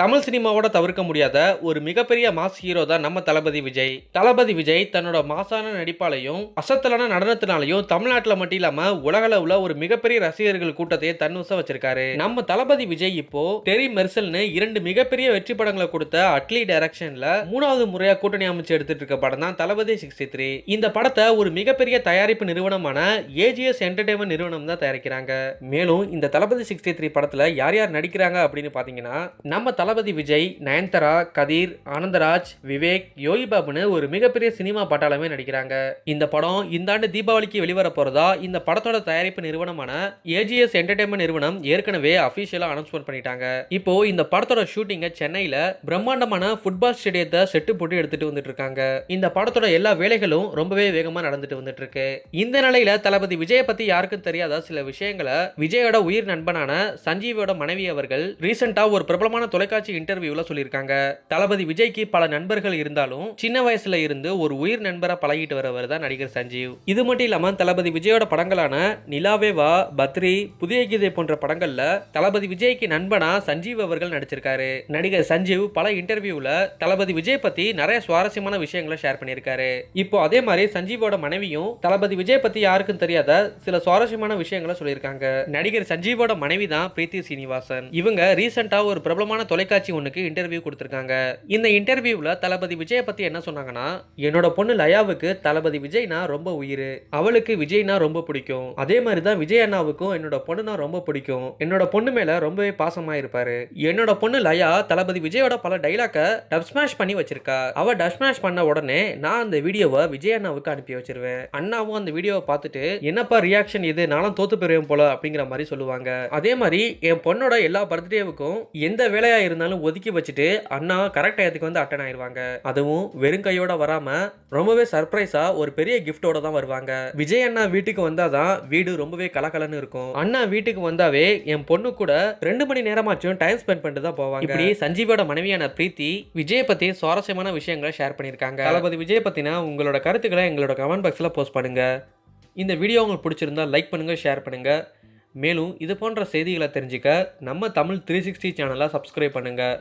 தமிழ் சினிமாவோட தவிர்க்க முடியாத ஒரு மிகப்பெரிய மாஸ் ஹீரோ தான் நம்ம தளபதி விஜய். தளபதி விஜய் தன்னோட மாசான நடிப்பாலையும் அசத்தலான நடனத்தினாலையும் தமிழ்நாட்டில் மட்டும் இல்லாம உலகளவுல ஒரு மிகப்பெரிய ரசிகர்கள் கூட்டத்தையே தன்வசம் வச்சிருக்காரு. நம்ம தளபதி விஜய் இப்போ தெரி மெர்சல்னு இரண்டு மிகப்பெரிய வெற்றி படங்களை கொடுத்த அட்லி டைரக்ஷன்ல மூணாவது முறையா கூட்டணி அமைச்சு எடுத்துட்டு இருக்க படம் தான் தளபதி சிக்ஸ்டி த்ரீ. இந்த படத்தை ஒரு மிகப்பெரிய தயாரிப்பு நிறுவனமான ஏஜிஎஸ் என்டர்டைன்மெண்ட் நிறுவனம் தான் தயாரிக்கிறாங்க. மேலும் இந்த தளபதி சிக்ஸ்டி த்ரீ படத்துல யார் யார் நடிக்கிறாங்க அப்படின்னு பாத்தீங்கன்னா நம்ம தளபதி விஜய் நயன்தாரா கதிர் ஆனந்தராஜ் விவேக் யோகி பாபுன்னு ஒரு மிகப்பெரிய சினிமா பட்டாளமே நடிக்கிறாங்க. இந்த படம் இந்த ஆண்டு தீபாவளிக்கு வெளிவர போறதா இந்த படத்தோட தயாரிப்பு நிறுவனமான ஏஜிஎஸ் என்டர்டைன்மெண்ட் நிறுவனம் ஏற்கனவே அபிஷியலா அனௌன்ஸ்மெண்ட் பண்ணிட்டாங்க. இப்போ இந்த படத்தோட ஷூட்டிங்கை சென்னையில பிரம்மாண்டமான ஃபுட்பால் ஸ்டேடியத்தை செட்டு போட்டு எடுத்துட்டு வந்துட்டு இருக்காங்க. இந்த படத்தோட எல்லா வேலைகளும் ரொம்பவே வேகமா நடந்துட்டு வந்துட்டு இருக்கு இந்த நிலையில தளபதி விஜயை பத்தி யாருக்கும் தெரியாத சில விஷயங்களை விஜயோட உயிர் நண்பனான சஞ்சீவியோட மனைவி அவர்கள் ரீசெண்டா ஒரு பிரபலமான தொலைக்காட்சி இன்டர்வியூல சொல்லியிருக்காங்க. தளபதி விஜய்க்கு பல நண்பர்கள் இருந்தாலும் சின்ன வயசுல இருந்து ஒரு உயிர் நண்பரை பழகிட்டு வரவர் தான் நடிகர் சஞ்சீவ். இது மட்டும் இல்லாம தளபதி விஜயோட படங்களான நிலாவே வா பத்ரி புதிய கீதை போன்ற படங்கள்ல தளபதி விஜய்க்கு நண்பனா சஞ்சீவ் அவர்கள் நடிச்சிருக்காரு. நடிகர் சஞ்சீவ் பல இன்டர்வியூல தளபதி விஜய் பத்தி நிறைய சுவாரஸ்யமான விஷயங்களை ஷேர் பண்ணியிருக்காரு. இப்போ அதே மாதிரி சஞ்சீவோட மனைவியும் தளபதி விஜய் பத்தி யாருக்கும் தெரியாத சில சுவாரஸ்யமான விஷயங்களை சொல்லியிருக்காங்க. நடிகர் சஞ்சீவோட மனைவி தான் பிரீத்தி சீனிவாசன். இவங்க ரீசெண்டா ஒரு பிரபலமான தொலைக்காட்சி ஒன்றுக்கு இன்டர்வியூ கொடுத்துருக்காங்க. இந்த இன்டர்வியூவில் தளபதி விஜயை பற்றி என்ன சொன்னாங்கன்னா என்னோட பொண்ணு லயாவுக்கு தளபதி விஜய்னா ரொம்ப உயிர். அவளுக்கு விஜய்னா ரொம்ப பிடிக்கும். அதே மாதிரி தான் விஜய் அண்ணாவுக்கும் என்னோட பொண்ணுனா ரொம்ப பிடிக்கும். என்னோட பொண்ணு மேலே ரொம்பவே பாசமா இருப்பாரு. என்னோட பொண்ணு லயா தளபதி விஜயோட பல டைலாக்கை டப் ஸ்மாஷ் பண்ணி வச்சிருக்கா. அவ டப் ஸ்மாஷ் பண்ண உடனே நான் அந்த வீடியோவை விஜய் அண்ணாவுக்கு அனுப்பி வச்சிருவேன். அண்ணாவும் அந்த வீடியோவை பார்த்துட்டு என்னப்பா ரியாக்ஷன் இது? நானும் தோத்து பெறுவேன் போல அப்படிங்கிற மாதிரி சொல்லுவாங்க. அதே மாதிரி என் பொண்ணோட எல்லா பர்த்டேவுக்கும் எந்த வேலையா இருந்தாலும் ஒதுக்கி வச்சுட்டு அண்ணா கரெக்ட் டயத்துக்கு வந்து அட்டன் ஆயிடுவாங்க அதுவும் வெறும் கையோட வராம ரொம்பவே சர்ப்ரைஸா ஒரு பெரிய கிஃப்டோட தான் வருவாங்க. விஜய் அண்ணா வீட்டுக்கு வந்தாதான் வீடு ரொம்பவே கலகலன்னு இருக்கும். அண்ணா வீட்டுக்கு வந்தாவே என் பொண்ணு கூட ரெண்டு மணி நேரமாச்சும் டைம் ஸ்பெண்ட் பண்ணிட்டு தான் போவாங்க. இப்படி சஞ்சீவோட மனைவியான பிரீத்தி விஜய் பத்தி சுவாரஸ்யமான விஷயங்களை ஷேர் பண்ணியிருக்காங்க. தளபதி விஜய் பற்றினா உங்களோட கருத்துக்களை எங்களோட கமெண்ட் பாக்ஸ்ல போஸ்ட் பண்ணுங்க. இந்த வீடியோ உங்களுக்கு பிடிச்சிருந்தா லைக் பண்ணுங்க ஷேர் பண்ணுங்க. மேலும் இது போன்ற செய்திகளை தெரிஞ்சுக்க நம்ம தமிழ் த்ரீ சிக்ஸ்டி சேனலை சப்ஸ்கிரைப் பண்ணுங்கள்